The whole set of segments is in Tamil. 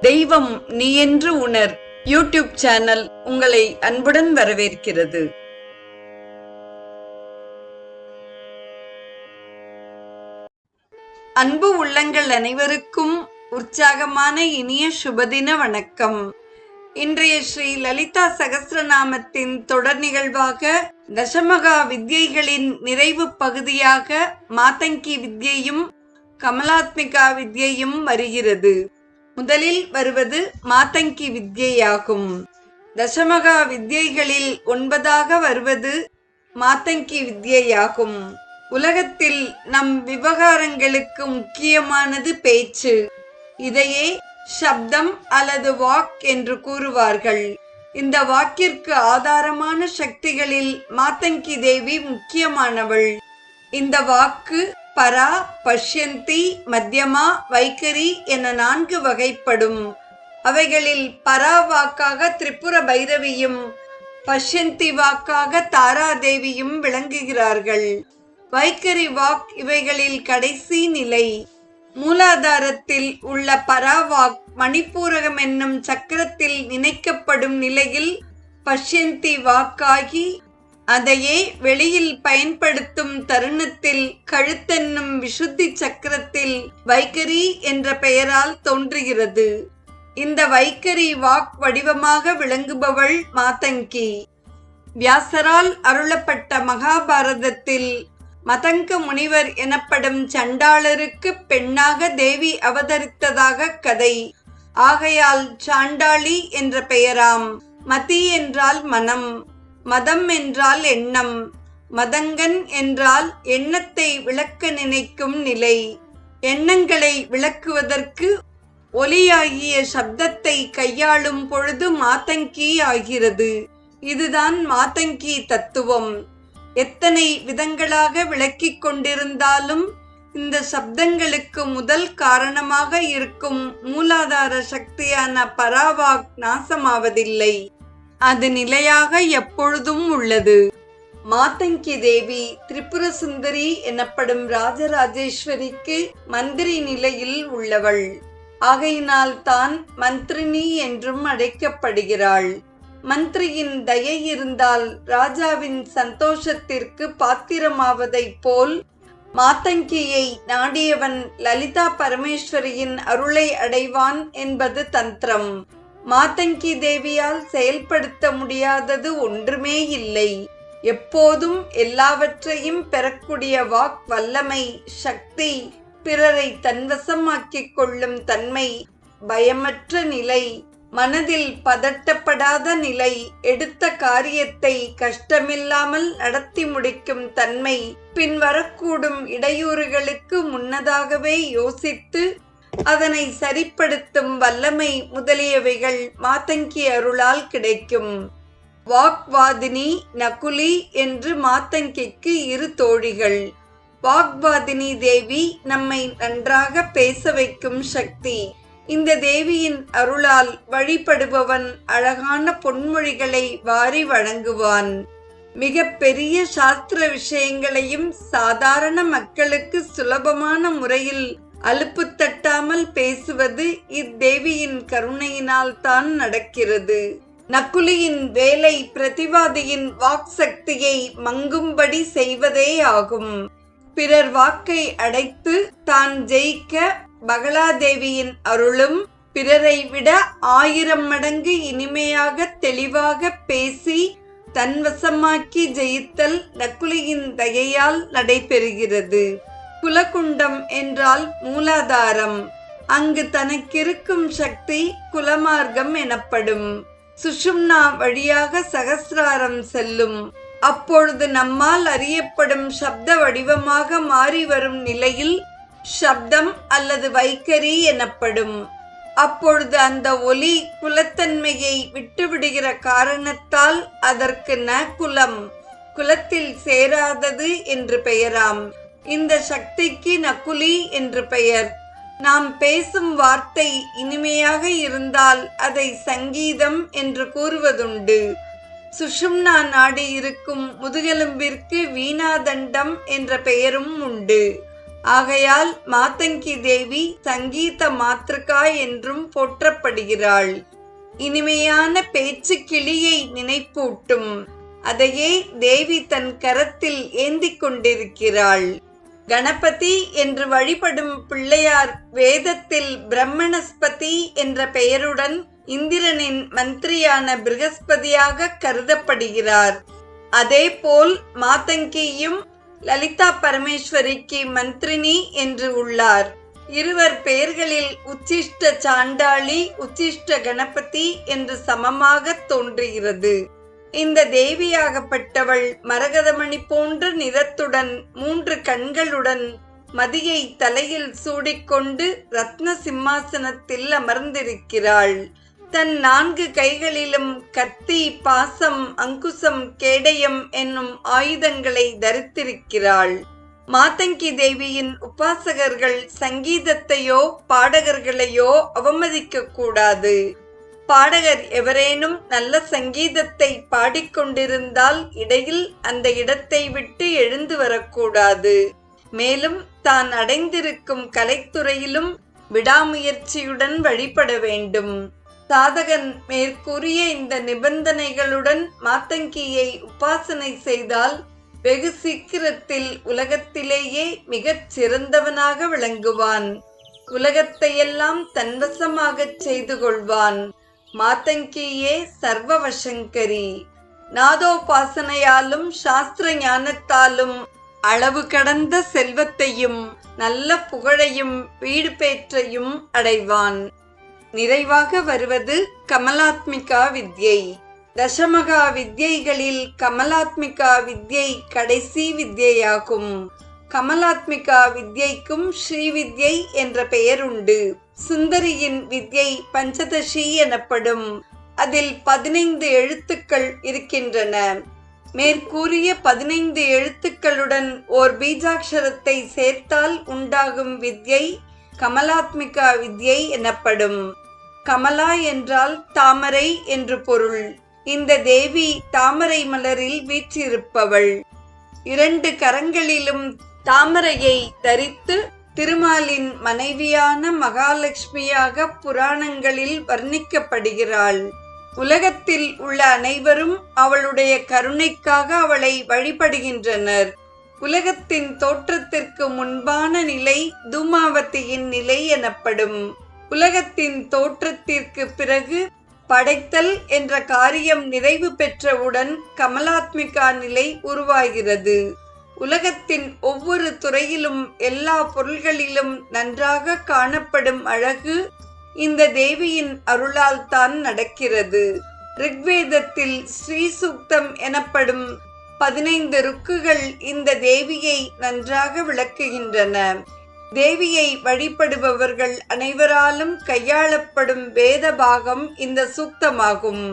தெய்வம் நீ என்று உணர். யூடியூப் சேனல் உங்களை அன்புடன் வரவேற்கிறது. அன்பு உள்ளங்கள் அனைவருக்கும் உற்சாகமான இனிய சுபதின வணக்கம். இன்றைய ஸ்ரீ லலிதா சகஸ்ரநாமத்தின் தொடர் நிகழ்வாக தசமகா வித்யைகளின் நிறைவு பகுதியாக மாதங்கி வித்யையும் கமலாத்மிகா வித்யையும் வருகிறது. முதலில் வருவது மாத்தங்கி வித்யையாகும். தசமகா வித்யைகளில் ஒன்பதாக வருவது மாத்தங்கி வித்யையாகும். உலகத்தில் நம் விவகாரங்களுக்கு முக்கியமானது பேச்சு. இதையே சப்தம் அல்லது வாக் என்று கூறுவார்கள். இந்த வாக்கிற்கு ஆதாரமான சக்திகளில் மாத்தங்கி தேவி முக்கியமானவள். இந்த வாக்கு பரா பஷ்யந்தி மத்தியமா வைக்கரி என நான்கு வகைப்படும். அவைகளில் பரா வாக்காக திரிபுர பைரவியும் பஷ்யந்தி வாக்காக தாராதேவியும் விளங்குகிறார்கள். வைக்கரி வாக் இவைகளில் கடைசி நிலை. மூலாதாரத்தில் உள்ள பராவாக் மணிப்பூரகம் என்னும் சக்கரத்தில் நினைக்கப்படும் நிலையில் பஷ்யந்தி வாக்காகி அதையே வெளியில் பயன்படுத்தும் தருணத்தில் கழுத்தென்னும் விசுத்தி சக்கரத்தில் வைக்கரி என்ற பெயரால் தோன்றுகிறது. இந்த வைக்கரி வாக் வடிவமாக விளங்குபவள் மாதங்கி. வியாசரால் அருளப்பட்ட மகாபாரதத்தில் மதங்க முனிவர் எனப்படும் சண்டாளருக்கு பெண்ணாக தேவி அவதரித்ததாக கதை. ஆகையால் சாண்டாளி என்ற பெயராம் மதி என்றால் மனம். மதம் என்றால் எண்ணம் மதங்கன் என்றால் எண்ணத்தை விளக்க நினைக்கும் நிலை எண்ணங்களை விளக்குவதற்கு ஒலியாகிய சப்தத்தை கையாளும் பொழுது மாத்தங்கி ஆகிறது. இதுதான் மாத்தங்கி தத்துவம். எத்தனை விதங்களாக விளக்கிக் கொண்டிருந்தாலும் இந்த சப்தங்களுக்கு முதல் காரணமாக இருக்கும் மூலாதார சக்தியான பராவாக் நாசமாவதில்லை. அது நிலையாக எப்பொழுதும் உள்ளது. மாத்தங்கி தேவி திரிபுர சுந்தரி எனப்படும் ராஜராஜேஸ்வரிக்கு மந்திரி நிலையில் உள்ளவள். ஆகையினால் தான் மந்திரினி என்றும் அழைக்கப்படுகிறாள். மந்திரியின் தயை இருந்தால் ராஜாவின் சந்தோஷத்திற்கு பாத்திரமாவதைப் போல் மாத்தங்கியை நாடியவன் லலிதா பரமேஸ்வரியின் அருளை அடைவான் என்பது தந்திரம். மாத்தங்கி தேவியால் செயல்படுத்த முடியாதது ஒன்றுமே இல்லை. எப்போதும் எல்லாவற்றையும் பெறக்கூடிய வாக் வல்லமை சக்தி பிறரை தன்வசமாக்கிக் கொள்ளும் தன்மை பயமற்ற நிலை மனதில் பதட்டப்படாத நிலை எடுத்த காரியத்தை கஷ்டமில்லாமல் நடத்தி முடிக்கும் தன்மை பின்வரக்கூடும் இடையூறுகளுக்கு முன்னதாகவே யோசித்து அதனை சரிப்படுத்தும் வல்லமை முதலியவைகள் மாத்தங்கி அருளால் கிடைக்கும். வாக்வாதினி நகுலி என்று மாத்தங்கிக்கு இரு தோழிகள். வாக்வாதினி தேவி நம்மை நன்றாக பேச வைக்கும் சக்தி. இந்த தேவியின் அருளால் வழிபடுபவன் அழகான பொன்மொழிகளை வாரி வழங்குவான். மிக பெரிய சாஸ்திர விஷயங்களையும் சாதாரண மக்களுக்கு சுலபமான முறையில் அலுப்பு தட்டாமல் பேசுவது இத்தேவியின் கருணையினால் தான் நடக்கிறது. நக்குலியின் வேலை பிரதிவாதியின் வாக் சக்தியை மங்கும்படி செய்வதே ஆகும். பிறர் வாக்கை அடைத்து தான் ஜெயிக்க பகலாதேவியின் அருளும் பிறரை விட ஆயிரம் மடங்கு இனிமையாக தெளிவாக பேசி தன்வசமாக்கி ஜெயித்தல் நக்குலியின் தகையால் நடைபெறுகிறது. குலகுண்டம் என்றால் மூலாதாரம். அங்கு தனக்கிருக்கும் சக்தி குலமார்க்கம் எனப்படும். சுஷும்னா வழியாக சகசிராரம் செல்லும். அப்பொழுது நம்மால் அறியப்படும் சப்த வடிவமாக மாறி வரும் நிலையில் சப்தம் அல்லது வைக்கரி எனப்படும். அப்பொழுது அந்த ஒலி குலத்தன்மையை விட்டுவிடுகிற காரணத்தால் அதற்கு ந குலம் குலத்தில் சேராதது என்று பெயராம். இந்த சக்திக்கு நக்குலி என்று பெயர். நாம் பேசும் வார்த்தை இனிமையாக இருந்தால் அதை சங்கீதம் என்று கூறுவதுண்டு. சுஷும்னா நாடி இருக்கும் முதுகெலும்பிற்கு வீணாதண்டம் என்ற பெயரும் உண்டு. ஆகையால் மாத்தங்கி தேவி சங்கீத மாத்ருகா என்றும் போற்றப்படுகிறாள். இனிமையான பேச்சு கிளியை நினைப்பூட்டும். அதையே தேவி தன் கரத்தில் ஏந்தி கொண்டிருக்கிறாள். கணபதி என்று வழிபடும் பிள்ளையார் வேதத்தில் பிரம்மணஸ்பதி என்ற பெயருடன் இந்திரனின் மந்திரியான பிருகஸ்பதியாக கருதப்படுகிறார். அதேபோல் மாதங்கியும் லலிதா பரமேஸ்வரிக்கு மந்திரினி என்று உள்ளார். இருவர் பெயர்களில் உச்சிஷ்ட சாண்டாளி உச்சிஷ்ட கணபதி என்று சமமாக தோன்றுகிறது. இந்த தேவியாகப்பட்டவள் மரகதமணி போன்ற நிறத்துடன் மூன்று கண்களுடன் மதியை தலையில் சூடிக்கொண்டு ரத்ன சிம்மாசனத்தில் அமர்ந்திருக்கிறாள். தன் நான்கு கைகளிலும் கத்தி பாசம் அங்குசம் கேடயம் என்னும் ஆயுதங்களை தரித்திருக்கிறாள். மாதங்கி தேவியின் உபாசகர்கள் சங்கீதத்தையோ பாடகர்களையோ அவமதிக்க கூடாது பாடகர் எவரேனும் நல்ல சங்கீதத்தை பாடிக்கொண்டிருந்தால் இடையில் அந்த இடத்தை விட்டு எழுந்து வரக்கூடாது. மேலும் தான் அடைந்திருக்கும் கலைத்துறையிலும் விடாமுயற்சியுடன் வழிபட வேண்டும். சாதகன் மேற்கூறிய இந்த நிபந்தனைகளுடன் மாத்தங்கியை உபாசனை செய்தால் வெகு சீக்கிரத்தில் உலகத்திலேயே மிகச் சிறந்தவனாக விளங்குவான். உலகத்தையெல்லாம் தன்வசமாகச் செய்து கொள்வான். மாத்தங்கியே சர்வவசங்கரி. நாதோபாசனையாலும் சாஸ்திர ஞானத்தாலும் அளவு கடந்த செல்வத்தையும் நல்ல புகழையும் வீடு பேற்றையும் அடைவான். நிறைவாக வருவது கமலாத்மிகா வித்யை. தசமகா வித்யைகளில் கமலாத்மிகா வித்யை கடைசி வித்யையாகும். கமலாத்மிகா வித்யைக்கும் ஸ்ரீவித்யை என்ற பெயர் உண்டு சுந்தரியின் வித்யை பஞ்சதசி எனப்படும் அதில் பதினைந்து எழுத்துக்கள் இருக்கின்றன. மேற்கூறிய பதினைந்து எழுத்துக்களுடன் ஓர் பீஜாட்சரத்தை சேர்த்தால் உண்டாகும் வித்யை கமலாத்மிகா வித்யை எனப்படும். கமலா என்றால் தாமரை என்று பொருள். இந்த தேவி தாமரை மலரில் வீற்றிருப்பவள். இரண்டு கரங்களிலும் தாமரையை தரித்து திருமாலின் மனைவியான மகாலட்சுமியாக புராணங்களில் வர்ணிக்கப்படுகிறாள். உலகத்தில் உள்ள அனைவரும் அவளுடைய கருணைக்காக அவளை வழிபடுகின்றனர். உலகத்தின் தோற்றத்திற்கு முன்பான நிலை தூமாவதியின் நிலை எனப்படும். உலகத்தின் தோற்றத்திற்கு பிறகு படைத்தல் என்ற காரியம் நிறைவு பெற்றவுடன் கமலாத்மிகா நிலை உருவாகிறது. உலகத்தின் ஒவ்வொரு துறையிலும் எல்லா பொருள்களிலும் நன்றாக காணப்படும் அழகு இந்த தேவியின் அருளால் தான் நடக்கிறது. ரிக்வேதத்தில் ஸ்ரீ சூக்தம் எனப்படும் பதினைந்து ருக்குகள் இந்த தேவியை நன்றாக விளக்குகின்றன. தேவியை வழிபடுபவர்கள் அனைவராலும் கையாளப்படும் வேத பாகம் இந்த சூக்தமாகும்.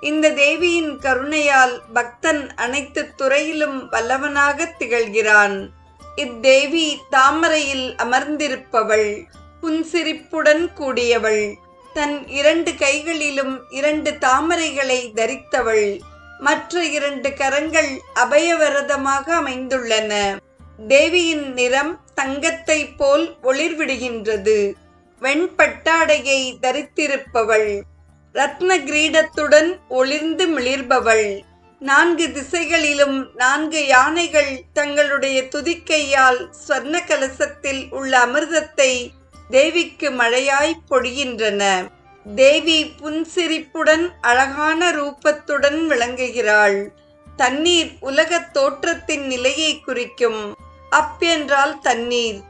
இந்த தேவியின் கருணையால் பக்தன் அனைத்து துறையிலும் வல்லவனாக திகழ்கிறான். இத்தேவி தாமரையில் அமர்ந்திருப்பவள் புன்சிரிப்புடன் கூடியவள். தன் இரண்டு கைகளிலும் இரண்டு தாமரைகளை தரித்தவள். மற்ற இரண்டு கரங்கள் அபயவரதமாக அமைந்துள்ளன. தேவியின் நிறம் தங்கத்தை போல் ஒளிர்விடுகின்றது. வெண்பட்டாடையை தரித்திருப்பவள். ரத்ன கிரீடத்துடன் ஒளிர்ந்து மிளிர்பவள். நான்கு திசைகளிலும் நான்கு யானைகள் தங்களுடைய துதிக்கையால் ஸ்வர்ண கலசத்தில் உள்ள அமிர்தத்தை தேவிக்கு மழையாய் பொழிகின்றன தேவி புன்சிரிப்புடன் அழகான ரூபத்துடன் விளங்குகிறாள். தண்ணீர் உலகத் தோற்றத்தின் நிலையை குறிக்கும். அப் என்றால் தண்ணீர்.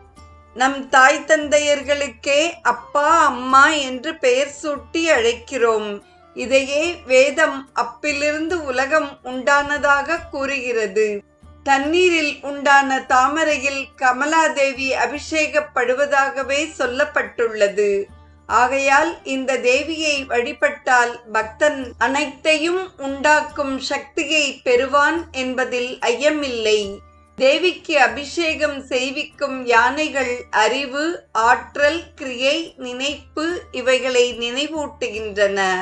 நம் தாய் தந்தையர்களுக்கே அப்பா அம்மா என்று பெயர் சூட்டி அழைக்கிறோம். இதையே வேதம் அப்பிலிருந்து உலகம் உண்டானதாக கூறுகிறது. தண்ணீரில் உண்டான தாமரையில் கமலாதேவி அபிஷேகப்படுவதாகவே சொல்லப்பட்டுள்ளது. ஆகையால் இந்த தேவியை வழிபட்டால் பக்தன் அனைத்தையும் உண்டாக்கும் சக்தியை பெறுவான் என்பதில் ஐயமில்லை. தேவிக்கு அபிஷேகம் செய்விக்கும் யானைகள் அறிவு ஆற்றல் கிரியை நினைப்பு இவைகளை நினைவூட்டுகின்றன.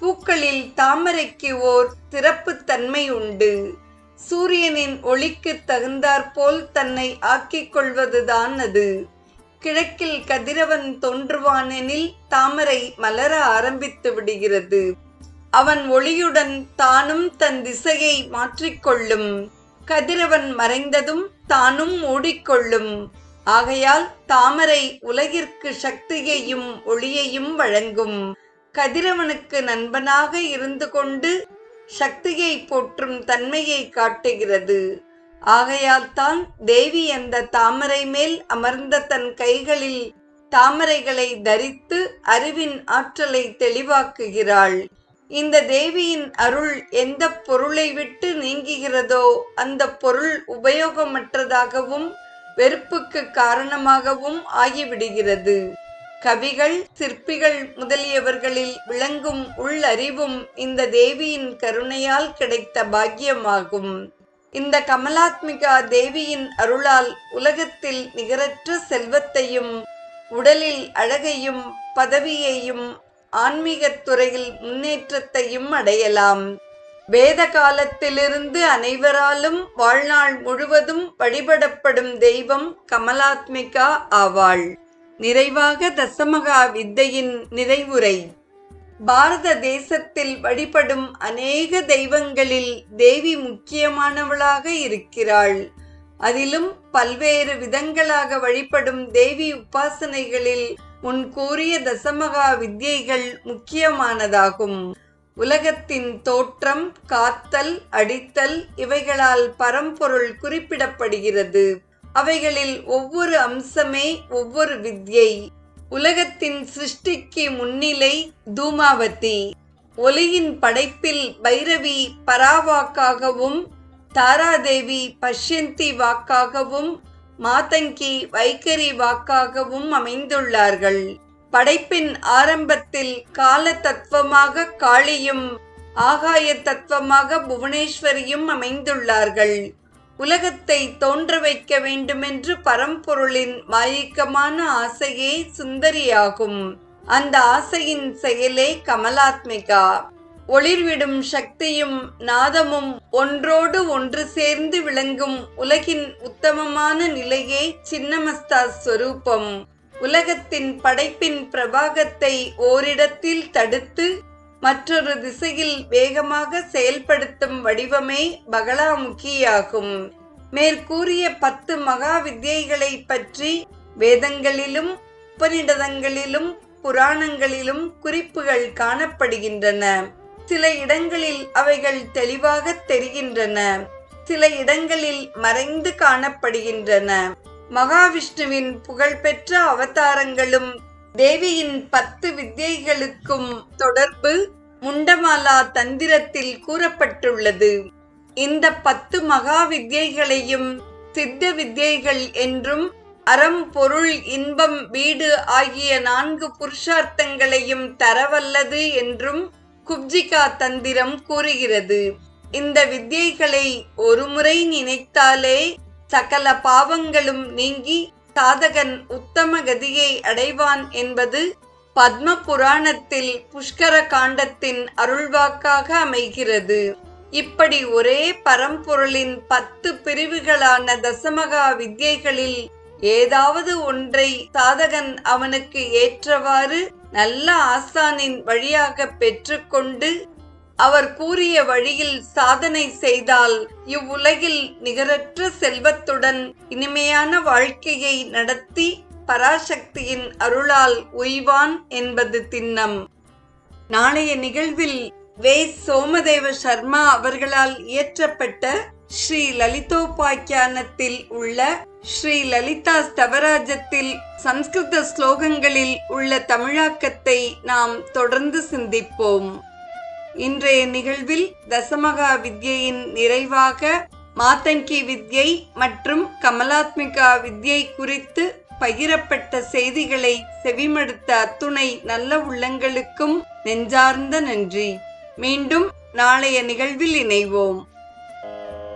பூக்களில் தாமரைக்கு ஓர் சிறப்பு தன்மை உண்டு. சூரியனின் ஒளிக்கு தகுந்தாற்போல் தன்னை ஆக்கிக் கொள்வதுதான் அது. கிழக்கில் கதிரவன் தோன்றுவானெனில் தாமரை மலர ஆரம்பித்து விடுகிறது. அவன் ஒளியுடன் தானும் தன் திசையை மாற்றிக்கொள்ளும் கதிரவன் மறைந்ததும் தானும் ஓடிக்கொள்ளும் ஆகையால் தாமரை உலகிற்கு சக்தியையும் ஒளியையும் வழங்கும். கதிரவனுக்கு நண்பனாக இருந்து கொண்டு சக்தியை போற்றும் தன்மையை காட்டுகிறது. ஆகையால் தான் தேவி அந்த தாமரை மேல் அமர்ந்த தன் கைகளில் தாமரைகளை தரித்து அறிவின் ஆற்றலை தெளிவாக்குகிறாள். இந்த தேவியின் அருள் எந்த பொருளை விட்டு நீங்குகிறதோ அந்த பொருள் உபயோகமற்றதாகவும் வெறுப்புக்கு காரணமாகவும் ஆகிவிடுகிறது. கவிகள் சிற்பிகள் முதலியவர்களில் விளங்கும் உள்ளறிவும் இந்த தேவியின் கருணையால் கிடைத்த பாக்கியமாகும். இந்த கமலாத்மிகா தேவியின் அருளால் உலகத்தில் நிகரற்ற செல்வத்தையும் உடலில் அழகையும் பதவியையும் ஆன்மீகத் துறையில் முன்னேற்றத்தையும் அடையலாம். வேத காலத்திலிருந்து அனைவராலும் வாழ்நாள் முழுவதும் வழிபடப்படும் தெய்வம் கமலாத்மிகா ஆவாள். நிறைவாக தசமகா வித்தையின் நிறைவுரை. பாரத தேசத்தில் வழிபடும் அநேக தெய்வங்களில் தேவி முக்கியமானவளாக இருக்கிறாள். அதிலும் பல்வேறு விதங்களாக வழிபடும் தேவி உபாசனைகளில் முன் கூறிய தசமகா வித்யைகள் முக்கியமானதாகும். உலகத்தின் தோற்றம் காத்தல் அடித்தல் இவைகளால் பரம்பொருள் குறிப்பிடப்படுகிறது. அவைகளில் ஒவ்வொரு அம்சமே ஒவ்வொரு வித்யை உலகத்தின் சிருஷ்டிக்கு முன்னிலை தூமாவதி. ஒலியின் படைப்பில் பைரவி பராவாக்காகவும் தாராதேவி பஷ்யந்தி வாக்காகவும் மாதங்கி வைக்கரி வாக்காகவும் அமைந்துள்ளார்கள். படைப்பின் ஆரம்பத்தில் கால தத்துவமாக காளியும் ஆகாய தத்துவமாக புவனேஸ்வரியும் அமைந்துள்ளார்கள். உலகத்தை தோன்ற வைக்க வேண்டுமென்று பரம்பொருளின் மாயிக்கமான ஆசையே சுந்தரியாகும். அந்த ஆசையின் செயலே கமலாத்மிகா. ஒளிர்விடும் சக்தியும் நாதமும் ஒன்றோடு ஒன்று சேர்ந்து விளங்கும் உலகின் உத்தமமான நிலையே சின்னமஸ்தா ஸ்வரூபம் உலகத்தின் படைப்பின் பிரபாகத்தை ஓரிடத்தில் தடுத்து மற்றொரு திசையில் வேகமாக செயல்படுத்தும் வடிவமே பகலாமுகியாகும். மேற்கூறிய பத்து மகா வித்யைகளை பற்றி வேதங்களிலும் உபநிடதங்களிலும் புராணங்களிலும் குறிப்புகள் காணப்படுகின்றன. சில இடங்களில் அவைகள் தெளிவாக தெரிகின்றன. சில இடங்களில் மறைந்து காணப்படுகின்றன. மகாவிஷ்ணுவின் புகழ்பெற்ற அவதாரங்களும் தேவியின் பத்து வித்யைகளுக்கும் தொடர்பு முண்டமாலா தந்திரத்தில் கூறப்பட்டுள்ளது. இந்த பத்து மகா வித்யைகளையும் சித்த வித்யைகள் என்றும் அறம் பொருள் இன்பம் வீடு ஆகிய நான்கு புருஷார்த்தங்களையும் தரவல்லது என்றும் குப்ஜிகா தந்திரம் கூறுகிறது. இந்த வித்தியைகளை ஒருமுறை நினைத்தாலே சகல பாவங்களும் நீங்கி சாதகன் உத்தம கதியை அடைவான் என்பது பத்ம புராணத்தில் புஷ்கர காண்டத்தின் அருள்வாக்காக அமைகிறது. இப்படி ஒரே பரம்பொருளின் பத்து பிரிவுகளான தசமகா வித்யைகளில் ஏதாவது ஒன்றை சாதகன் அவனுக்கு ஏற்றவாறு நல்ல ஆசானின் வழியாக பெற்றுக்கொண்டு அவர் கூறிய வழியில் சாதனை செய்தால் இவ்வுலகில் நிகரற்ற செல்வத்துடன் இனிமையான வாழ்க்கையை நடத்தி பராசக்தியின் அருளால் உய்வான் என்பது திண்ணம். நாளைய நிகழ்வில் வே. சோமதேவ சர்மா அவர்களால் இயற்றப்பட்ட ஸ்ரீ லலிதோபாக்கியானத்தில் உள்ள ஸ்ரீ லலிதா ஸ்தவராஜத்தில் சம்ஸ்கிருத ஸ்லோகங்களில் உள்ள தமிழாக்கத்தை நாம் தொடர்ந்து சிந்திப்போம். இன்றைய நிகழ்வில் தசமகா வித்யையின் நிறைவாக மாதங்கி வித்யை மற்றும் கமலாத்மிகா வித்யை குறித்து பகிரப்பட்ட செய்திகளை செவிமடுத்த அத்துணை நல்ல உள்ளங்களுக்கும் நெஞ்சார்ந்த நன்றி. மீண்டும் நாளைய நிகழ்வில் இணைவோம்.